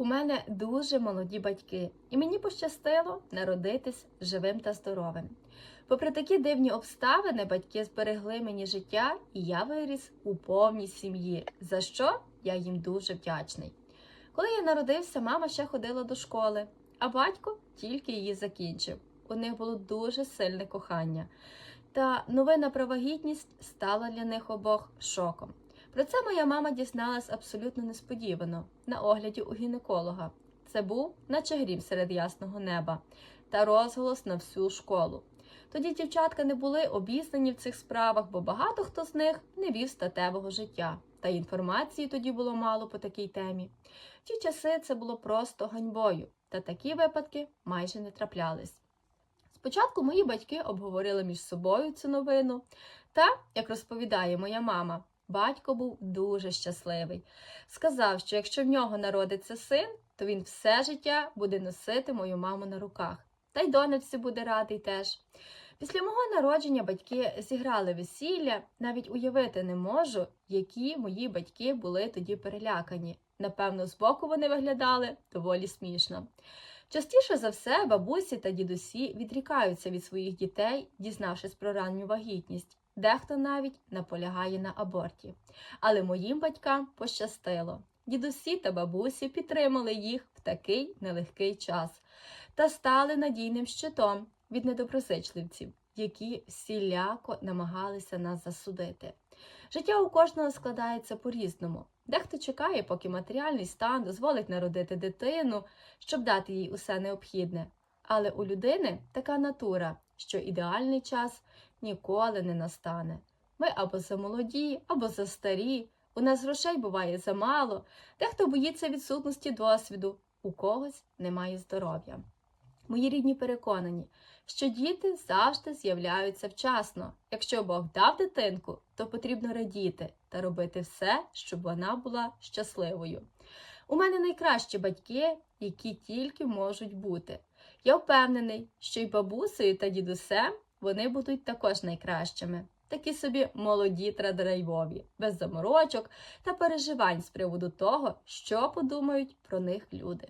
У мене дуже молоді батьки, і мені пощастило народитись живим та здоровим. Попри такі дивні обставини, батьки зберегли мені життя, і я виріс у повній сім'ї, за що я їм дуже вдячний. Коли я народився, мама ще ходила до школи, а батько тільки її закінчив. У них було дуже сильне кохання. Та новина про вагітність стала для них обох шоком. Про це моя мама дізналась абсолютно несподівано на огляді у гінеколога. Це був наче грім серед ясного неба та розголос на всю школу. Тоді дівчатка не були обізнані в цих справах, бо багато хто з них не вів статевого життя, та інформації тоді було мало по такій темі. В ті часи це було просто ганьбою, та такі випадки майже не траплялись. Спочатку мої батьки обговорили між собою цю новину, та, як розповідає моя мама, батько був дуже щасливий. Сказав, що якщо в нього народиться син, то він все життя буде носити мою маму на руках. Та й донечці буде радий теж. Після мого народження батьки зіграли весілля, навіть уявити не можу, які мої батьки були тоді перелякані. Напевно, збоку вони виглядали доволі смішно. Частіше за все, бабусі та дідусі відрікаються від своїх дітей, дізнавшись про ранню вагітність. Дехто навіть наполягає на аборті. Але моїм батькам пощастило. Дідусі та бабусі підтримали їх в такий нелегкий час та стали надійним щитом від недоброзичливців, які всіляко намагалися нас засудити. Життя у кожного складається по-різному. Дехто чекає, поки матеріальний стан дозволить народити дитину, щоб дати їй усе необхідне. Але у людини така натура, що ідеальний час ніколи не настане. Ми або замолоді, або застарі. У нас грошей буває замало, дехто боїться відсутності досвіду, у когось немає здоров'я. Мої рідні переконані, що діти завжди з'являються вчасно. Якщо Бог дав дитинку, то потрібно радіти та робити все, щоб вона була щасливою. У мене найкращі батьки, які тільки можуть бути. Я впевнений, що й бабусею та дідусем вони будуть також найкращими. Такі собі молоді традрайвові, без заморочок та переживань з приводу того, що подумають про них люди.